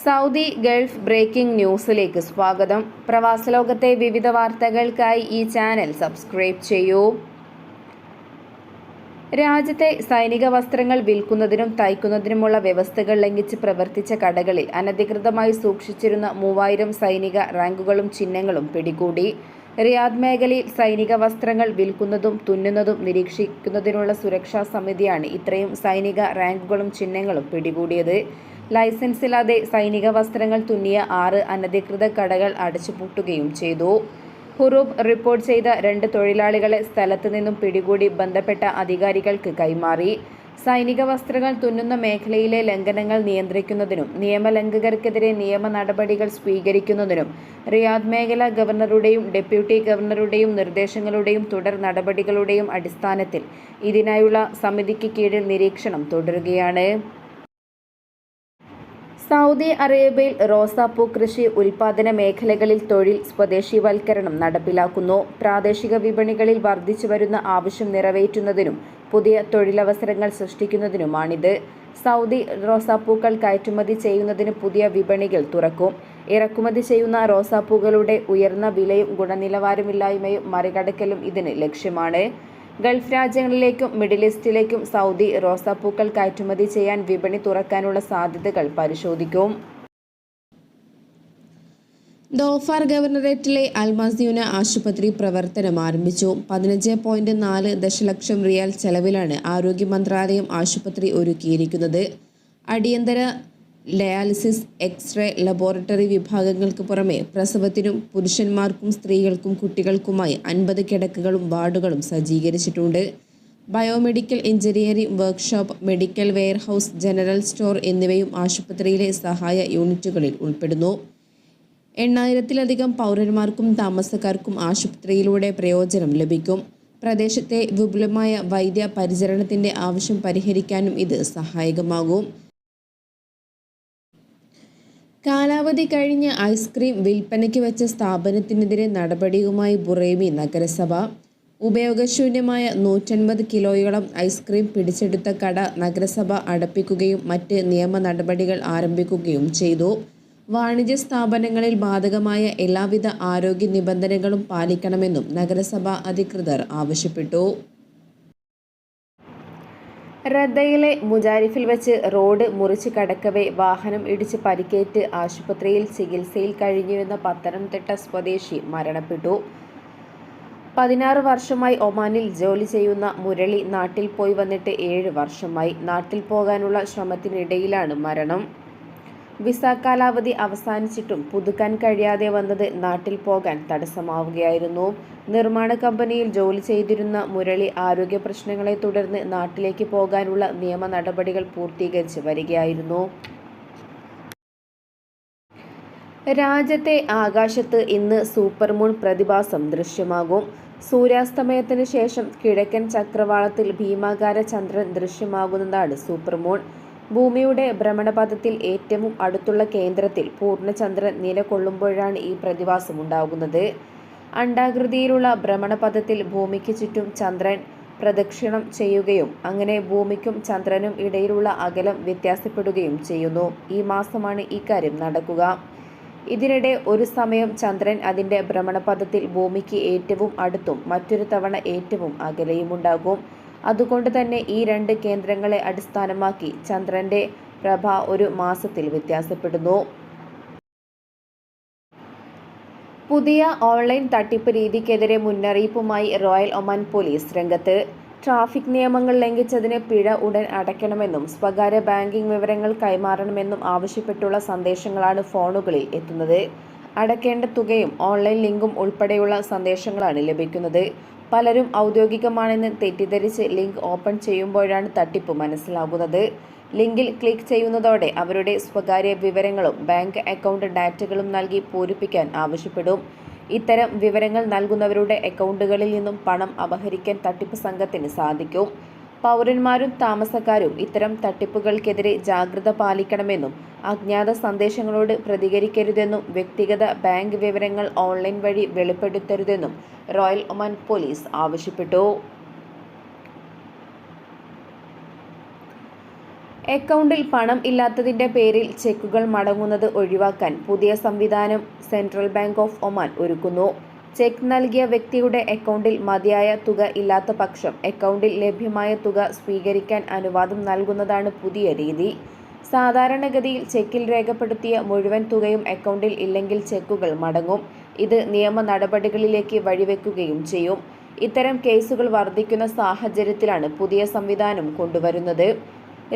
Saudi Gulf breaking ന്യൂസിലേക്ക് സ്വാഗതം. പ്രവാസലോകത്തെ വിവിധ വാർത്തകൾക്കായി ഈ ചാനൽ സബ്സ്ക്രൈബ് ചെയ്യൂ. രാജ്യത്തെ സൈനിക വസ്ത്രങ്ങൾ വിൽക്കുന്നതിനും തയ്ക്കുന്നതിനുമുള്ള വ്യവസ്ഥകൾ ലംഘിച്ച് പ്രവർത്തിച്ച കടകളിൽ അനധികൃതമായി സൂക്ഷിച്ചിരുന്ന മൂവായിരം സൈനിക റാങ്കുകളും ചിഹ്നങ്ങളും പിടികൂടി. റിയാദ് മേഖലയിൽ സൈനിക വസ്ത്രങ്ങൾ വിൽക്കുന്നതും തുന്നുന്നതും നിരീക്ഷിക്കുന്നതിനുള്ള സുരക്ഷാ സമിതിയാണ് ഇത്രയും സൈനിക റാങ്കുകളും ചിഹ്നങ്ങളും പിടികൂടിയത്. ലൈസൻസില്ലാതെ സൈനിക വസ്ത്രങ്ങൾ തുന്നിയ ആറ് അനധികൃത കടകൾ അടച്ചുപൂട്ടുകയും ചെയ്തു. ഹുറൂബ് റിപ്പോർട്ട് ചെയ്ത രണ്ട് തൊഴിലാളികളെ സ്ഥലത്തു നിന്നും പിടികൂടി ബന്ധപ്പെട്ട അധികാരികൾക്ക് കൈമാറി. സൈനിക വസ്ത്രങ്ങൾ തുന്നുന്ന മേഖലയിലെ ലംഘനങ്ങൾ നിയന്ത്രിക്കുന്നതിനും നിയമലംഘകർക്കെതിരെ നിയമ നടപടികൾ സ്വീകരിക്കുന്നതിനും റിയാദ് മേഖല ഗവർണറുടെയും ഡെപ്യൂട്ടി ഗവർണറുടെയും നിർദ്ദേശങ്ങളുടെയും തുടർ നടപടികളുടെയും അടിസ്ഥാനത്തിൽ ഇതിനായുള്ള സമിതിക്ക് കീഴിൽ നിരീക്ഷണം തുടരുകയാണ്. സൗദി അറേബ്യയിൽ റോസാപ്പൂ കൃഷി ഉൽപാദന മേഖലകളിൽ തൊഴിൽ സ്വദേശിവൽക്കരണം നടപ്പിലാക്കുന്നു. പ്രാദേശിക വിപണികളിൽ വർദ്ധിച്ചു വരുന്ന ആവശ്യം നിറവേറ്റുന്നതിനും പുതിയ തൊഴിലവസരങ്ങൾ സൃഷ്ടിക്കുന്നതിനുമാണിത്. സൗദി റോസാപ്പൂക്കൾ കയറ്റുമതി ചെയ്യുന്നതിന് പുതിയ വിപണികൾ തുറക്കും. ഇറക്കുമതി ചെയ്യുന്ന റോസാപ്പൂകളുടെ ഉയർന്ന വിലയും ഗുണനിലവാരമില്ലായ്മയും മറികടക്കലും ഇതിന് ലക്ഷ്യമാണ്. ഗൾഫ് രാജ്യങ്ങളിലേക്കും മിഡിൽ ഈസ്റ്റിലേക്കും സൗദി റോസാപ്പൂക്കൾ കയറ്റുമതി ചെയ്യാൻ വിപണി തുറക്കാനുള്ള സാധ്യതകൾ പരിശോധിക്കും. ദോഫാർ ഗവർണറേറ്റിലെ അൽമസ്യൂന ആശുപത്രി പ്രവർത്തനം ആരംഭിച്ചു. പതിനഞ്ച് പോയിന്റ് നാല് ദശലക്ഷം റിയാൽ ചെലവിലാണ് ആരോഗ്യ മന്ത്രാലയം ആശുപത്രി ഒരുക്കിയിരിക്കുന്നത്. അടിയന്തര ഡയാലിസിസ് എക്സ്റേ ലബോറട്ടറി വിഭാഗങ്ങൾക്ക് പുറമെ പ്രസവത്തിനും പുരുഷന്മാർക്കും സ്ത്രീകൾക്കും കുട്ടികൾക്കുമായി അൻപത് കിടക്കുകളും വാർഡുകളും സജ്ജീകരിച്ചിട്ടുണ്ട്. Biomedical engineering workshop medical warehouse general store എന്നിവയും ആശുപത്രിയിലെ സഹായ യൂണിറ്റുകളിൽ ഉൾപ്പെടുന്നു. എണ്ണായിരത്തിലധികം പൗരന്മാർക്കും താമസക്കാർക്കും ആശുപത്രിയിലൂടെ പ്രയോജനം ലഭിക്കും. പ്രദേശത്തെ വിപുലമായ വൈദ്യ പരിചരണത്തിന്റെ ആവശ്യം പരിഹരിക്കാനും ഇത് സഹായകമാകും. കാലാവധി കഴിഞ്ഞ് ഐസ്ക്രീം വിൽപ്പനയ്ക്ക് വെച്ച സ്ഥാപനത്തിനെതിരെ നടപടിയുമായി ബുറേമി നഗരസഭ. ഉപയോഗശൂന്യമായ നൂറ്റൻപത് കിലോയോളം ഐസ്ക്രീം പിടിച്ചെടുത്ത കട നഗരസഭ അടപ്പിക്കുകയും മറ്റ് നിയമ നടപടികൾ ആരംഭിക്കുകയും ചെയ്തു. വാണിജ്യ സ്ഥാപനങ്ങളിൽ ബാധകമായ എല്ലാവിധ ആരോഗ്യ നിബന്ധനകളും പാലിക്കണമെന്നും നഗരസഭാ അധികൃതർ ആവശ്യപ്പെട്ടു. റദ്ദയിലെ മുജാരിഫിൽ വെച്ച് റോഡ് മുറിച്ച് കടക്കവേ വാഹനം ഇടിച്ച് പരിക്കേറ്റ് ആശുപത്രിയിൽ ചികിത്സയിൽ കഴിഞ്ഞിരുന്ന പത്തനംതിട്ട സ്വദേശി മരണപ്പെട്ടു. പതിനാറ് വർഷമായി ഒമാനിൽ ജോലി ചെയ്യുന്ന മുരളി നാട്ടിൽ പോയി വന്നിട്ട് ഏഴ് വർഷമായി. നാട്ടിൽ പോകാനുള്ള ശ്രമത്തിനിടയിലാണ് മരണം. വിസ കാലാവധി അവസാനിച്ചിട്ടും പുതുക്കാൻ കഴിയാതെ വന്നത് നാട്ടിൽ പോകാൻ തടസ്സമാവുകയായിരുന്നു. നിർമ്മാണ കമ്പനിയിൽ ജോലി ചെയ്തിരുന്ന മുരളി ആരോഗ്യ പ്രശ്നങ്ങളെ തുടർന്ന് നാട്ടിലേക്ക് പോകാനുള്ള നിയമ നടപടികൾ പൂർത്തീകരിച്ച് വരികയായിരുന്നു. രാജ്യത്തെ ആകാശത്ത് ഇന്ന് സൂപ്പർമൂൺ പ്രതിഭാസം ദൃശ്യമാകും. സൂര്യാസ്തമയത്തിന് ശേഷം കിഴക്കൻ ചക്രവാളത്തിൽ ഭീമാകാര ചന്ദ്രൻ ദൃശ്യമാകുന്നതാണ് സൂപ്പർമൂൺ. ഭൂമിയുടെ ഭ്രമണപഥത്തിൽ ഏറ്റവും അടുത്തുള്ള കേന്ദ്രത്തിൽ പൂർണചന്ദ്രൻ നിലകൊള്ളുമ്പോഴാണ് ഈ പ്രതിഭാസം ഉണ്ടാകുന്നത് അണ്ഡാകൃതിയിലുള്ള ഭ്രമണപഥത്തിൽ ഭൂമിക്ക് ചുറ്റും ചന്ദ്രൻ പ്രദക്ഷിണം ചെയ്യുകയും അങ്ങനെ ഭൂമിക്കും ചന്ദ്രനും ഇടയിലുള്ള അകലം വ്യത്യാസപ്പെടുകയും ചെയ്യുന്നു. ഈ മാസമാണ് ഇക്കാര്യം നടക്കുക. ഇതിനിടെ ഒരു സമയം ചന്ദ്രൻ അതിന്റെ ഭ്രമണപഥത്തിൽ ഭൂമിക്ക് ഏറ്റവും അടുത്തും മറ്റൊരു തവണ ഏറ്റവും അകലെയുമുണ്ടാകും അതുകൊണ്ട് തന്നെ ഈ രണ്ട് കേന്ദ്രങ്ങളെ അടിസ്ഥാനമാക്കി ചന്ദ്രന്റെ പ്രഭ ഒരു മാസത്തിൽ വ്യത്യാസപ്പെടുന്നു. പുതിയ ഓൺലൈൻ തട്ടിപ്പ് രീതിക്കെതിരെ മുന്നറിയിപ്പുമായി റോയൽ ഒമാൻ പോലീസ് രംഗത്ത്. ട്രാഫിക് നിയമങ്ങൾ ലംഘിച്ചതിന് പിഴ ഉടൻ അടയ്ക്കണമെന്നും സ്വകാര്യ ബാങ്കിംഗ് വിവരങ്ങൾ കൈമാറണമെന്നും ആവശ്യപ്പെട്ടുള്ള സന്ദേശങ്ങളാണ് ഫോണുകളിൽ എത്തുന്നത്. അടയ്ക്കേണ്ട തുകയും ഓൺലൈൻ ലിങ്കും ഉൾപ്പെടെയുള്ള സന്ദേശങ്ങളാണ് ലഭിക്കുന്നത്. പലരും ഔദ്യോഗികമാണെന്ന് തെറ്റിദ്ധരിച്ച് ലിങ്ക് ഓപ്പൺ ചെയ്യുമ്പോഴാണ് തട്ടിപ്പ് മനസ്സിലാകുന്നത്. ലിങ്കിൽ ക്ലിക്ക് ചെയ്യുന്നതോടെ അവരുടെ സ്വകാര്യ വിവരങ്ങളും ബാങ്ക് അക്കൗണ്ട് ഡാറ്റകളും നൽകി പൂരിപ്പിക്കാൻ ആവശ്യപ്പെടും. ഇത്തരം വിവരങ്ങൾ നൽകുന്നവരുടെ അക്കൗണ്ടുകളിൽ നിന്നും പണം അപഹരിക്കാൻ തട്ടിപ്പ് സംഘത്തിന് സാധിക്കും. പൗരന്മാരും താമസക്കാരും ഇത്തരം തട്ടിപ്പുകൾക്കെതിരെ ജാഗ്രത പാലിക്കണമെന്നും അജ്ഞാത സന്ദേശങ്ങളോട് പ്രതികരിക്കരുതെന്നും വ്യക്തിഗത ബാങ്ക് വിവരങ്ങൾ ഓൺലൈൻ വഴി വെളിപ്പെടുത്തരുതെന്നും റോയൽ ഒമാൻ പോലീസ് ആവശ്യപ്പെട്ടു. അക്കൗണ്ടിൽ പണം ഇല്ലാത്തതിന്റെ പേരിൽ ചെക്കുകൾ മടങ്ങുന്നത് ഒഴിവാക്കാൻ പുതിയ സംവിധാനം സെൻട്രൽ ബാങ്ക് ഓഫ് ഒമാൻ ഒരുക്കുന്നു. ചെക്ക് നൽകിയ വ്യക്തിയുടെ അക്കൗണ്ടിൽ മതിയായ തുക ഇല്ലാത്ത പക്ഷം അക്കൗണ്ടിൽ ലഭ്യമായ തുക സ്വീകരിക്കാൻ അനുവാദം നൽകുന്നതാണ് പുതിയ രീതി. സാധാരണഗതിയിൽ ചെക്കിൽ രേഖപ്പെടുത്തിയ മുഴുവൻ തുകയും അക്കൗണ്ടിൽ ഇല്ലെങ്കിൽ ചെക്കുകൾ മടങ്ങും. ഇത് നിയമ നടപടികളിലേക്ക് വഴിവെക്കുകയും ചെയ്യും. ഇത്തരം കേസുകൾ വർദ്ധിക്കുന്ന സാഹചര്യത്തിലാണ് പുതിയ സംവിധാനം കൊണ്ടുവരുന്നത്.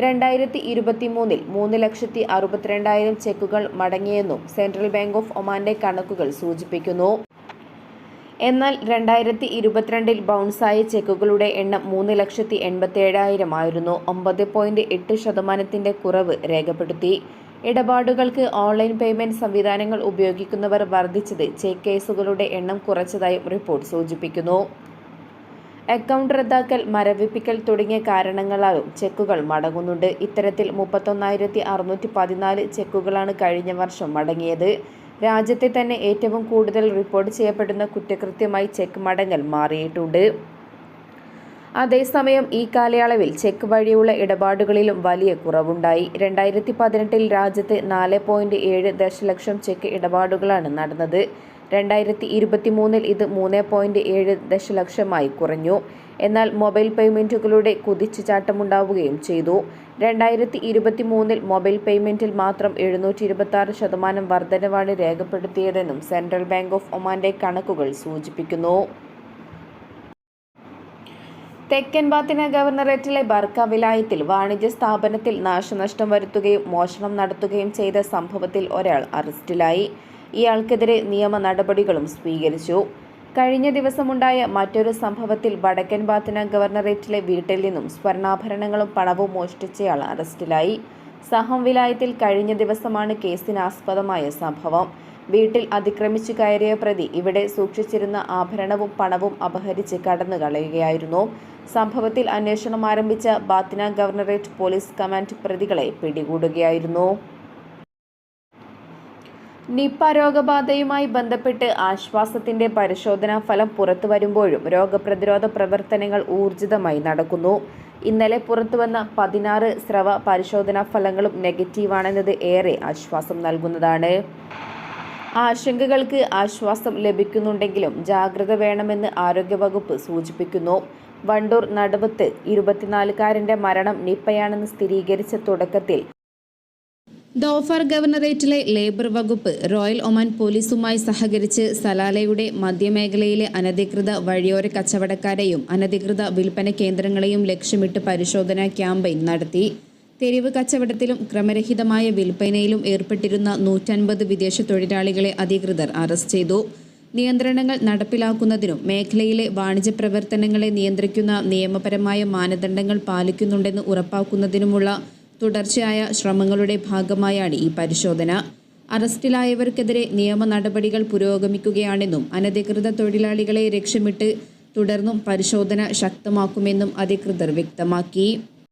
രണ്ടായിരത്തി ഇരുപത്തിമൂന്നിൽ മൂന്ന് ലക്ഷത്തി അറുപത്തിരണ്ടായിരം ചെക്കുകൾ മടങ്ങിയെന്നും സെൻട്രൽ ബാങ്ക് ഓഫ് ഒമാന്റെ കണക്കുകൾ സൂചിപ്പിക്കുന്നു. എന്നാൽ രണ്ടായിരത്തി ഇരുപത്തിരണ്ടിൽ ബൗൺസായ ചെക്കുകളുടെ എണ്ണം മൂന്ന് ലക്ഷത്തി എൺപത്തിയേഴായിരം ആയിരുന്നു. ഒമ്പത് പോയിന്റ് എട്ട് ശതമാനത്തിന്റെ കുറവ് രേഖപ്പെടുത്തി. ഇടപാടുകൾക്ക് ഓൺലൈൻ പേയ്മെന്റ് സംവിധാനങ്ങൾ ഉപയോഗിക്കുന്നവർ വർദ്ധിച്ചത് ചെക്ക് കേസുകളുടെ എണ്ണം കുറച്ചതായും റിപ്പോർട്ട് സൂചിപ്പിക്കുന്നു. അക്കൗണ്ട് റദ്ദാക്കൽ മരവിപ്പിക്കൽ തുടങ്ങിയ കാരണങ്ങളാലും ചെക്കുകൾ മടങ്ങുന്നുണ്ട്. ഇത്തരത്തിൽ മുപ്പത്തൊന്നായിരത്തി അറുന്നൂറ്റി പതിനാല് ചെക്കുകളാണ് കഴിഞ്ഞ വർഷം മടങ്ങിയത്. രാജ്യത്തെ തന്നെ ഏറ്റവും കൂടുതൽ റിപ്പോർട്ട് ചെയ്യപ്പെടുന്ന കുറ്റകൃത്യമായി ചെക്ക് മടങ്ങൽ മാറിയിട്ടുണ്ട്. അതേസമയം ഈ കാലയളവിൽ ചെക്ക് വഴിയുള്ള ഇടപാടുകളിലും വലിയ കുറവുണ്ടായി. രണ്ടായിരത്തി പതിനെട്ടിൽ രാജ്യത്ത് നാല് പോയിന്റ് ഏഴ് ദശലക്ഷം ചെക്ക് ഇടപാടുകളാണ് നടന്നത്. രണ്ടായിരത്തി ഇരുപത്തി മൂന്നിൽ ഇത് മൂന്ന് പോയിന്റ് ഏഴ് ദശലക്ഷമായി കുറഞ്ഞു. എന്നാൽ മൊബൈൽ പേയ്മെന്റുകളുടെ കുതിച്ചുചാട്ടമുണ്ടാവുകയും ചെയ്തു. രണ്ടായിരത്തി ഇരുപത്തി മൂന്നിൽ മൊബൈൽ പേയ്മെന്റിൽ മാത്രം എഴുന്നൂറ്റി ഇരുപത്തി ശതമാനം വർധനവാണ് രേഖപ്പെടുത്തിയതെന്നും സെൻട്രൽ ബാങ്ക് ഓഫ് ഒമാന്റെ കണക്കുകൾ സൂചിപ്പിക്കുന്നു. തെക്കൻ ബാത്തിന ഗവർണറേറ്റിലെ ബർക്ക വിലായത്തിൽ വാണിജ്യ സ്ഥാപനത്തിൽ നാശനഷ്ടം വരുത്തുകയും മോഷണം നടത്തുകയും ചെയ്ത സംഭവത്തിൽ ഒരാൾ അറസ്റ്റിലായി. ഇയാൾക്കെതിരെ നിയമ നടപടികളും സ്വീകരിച്ചു. കഴിഞ്ഞ ദിവസമുണ്ടായ മറ്റൊരു സംഭവത്തിൽ വടക്കൻ ബാത്തിന ഗവർണറേറ്റിലെ വീട്ടിൽ നിന്നും സ്വർണാഭരണങ്ങളും പണവും മോഷ്ടിച്ചയാൾ അറസ്റ്റിലായി. സഹം വിലായത്തിൽ കഴിഞ്ഞ ദിവസമാണ് കേസിനാസ്പദമായ സംഭവം. വീട്ടിൽ അതിക്രമിച്ചു കയറിയ പ്രതി ഇവിടെ സൂക്ഷിച്ചിരുന്ന ആഭരണവും പണവും അപഹരിച്ച് കടന്നു കളയുകയായിരുന്നു സംഭവത്തിൽ അന്വേഷണം ആരംഭിച്ച ബാത്തിന ഗവർണറേറ്റ് പോലീസ് കമാൻഡ് പ്രതികളെ പിടികൂടുകയായിരുന്നു. നിപ്പ രോഗബാധയുമായി ബന്ധപ്പെട്ട് ആശ്വാസത്തിന്റെ പരിശോധനാ ഫലം പുറത്തു വരുമ്പോഴും രോഗപ്രതിരോധ പ്രവർത്തനങ്ങൾ ഊർജിതമായി നടക്കുന്നു. ഇന്നലെ പുറത്തുവന്ന പതിനാറ് സ്രവ പരിശോധനാ ഫലങ്ങളും നെഗറ്റീവാണെന്നത് ഏറെ ആശ്വാസം നൽകുന്നതാണ്. ആശങ്കകൾക്ക് ആശ്വാസം ലഭിക്കുന്നുണ്ടെങ്കിലും ജാഗ്രത വേണമെന്ന് ആരോഗ്യവകുപ്പ് സൂചിപ്പിക്കുന്നു. വണ്ടൂർ നടുവത്ത് ഇരുപത്തിനാലുകാരന്റെ മരണം നിപ്പയാണെന്ന് സ്ഥിരീകരിച്ച തുടക്കത്തിൽ ദോഫർ ഗവർണറേറ്റിലെ ലേബർ വകുപ്പ് റോയൽ ഒമാൻ പോലീസുമായി സഹകരിച്ച് സലാലയുടെ മധ്യമേഖലയിലെ അനധികൃത വഴിയോര കച്ചവടക്കാരെയും അനധികൃത വിൽപ്പന കേന്ദ്രങ്ങളെയും ലക്ഷ്യമിട്ട് പരിശോധനാ ക്യാമ്പയിൻ നടത്തി. തെരുവ് കച്ചവടത്തിലും ക്രമരഹിതമായ വിൽപ്പനയിലും ഏർപ്പെട്ടിരുന്ന നൂറ്റൻപത് വിദേശ തൊഴിലാളികളെ അധികൃതർ അറസ്റ്റ് ചെയ്തു. നിയന്ത്രണങ്ങൾ നടപ്പിലാക്കുന്നതിനും മേഖലയിലെ വാണിജ്യ പ്രവർത്തനങ്ങളെ നിയന്ത്രിക്കുന്ന നിയമപരമായ മാനദണ്ഡങ്ങൾ പാലിക്കുന്നുണ്ടെന്ന് ഉറപ്പാക്കുന്നതിനുമുള്ള തുടർച്ചയായ ശ്രമങ്ങളുടെ ഭാഗമായാണ് ഈ പരിശോധന. അറസ്റ്റിലായവർക്കെതിരെ നിയമ നടപടികൾ പുരോഗമിക്കുകയാണെന്നും അനധികൃത തൊഴിലാളികളെ ലക്ഷ്യമിട്ട് തുടർന്നും പരിശോധന ശക്തമാക്കുമെന്നും അധികൃതർ വ്യക്തമാക്കി.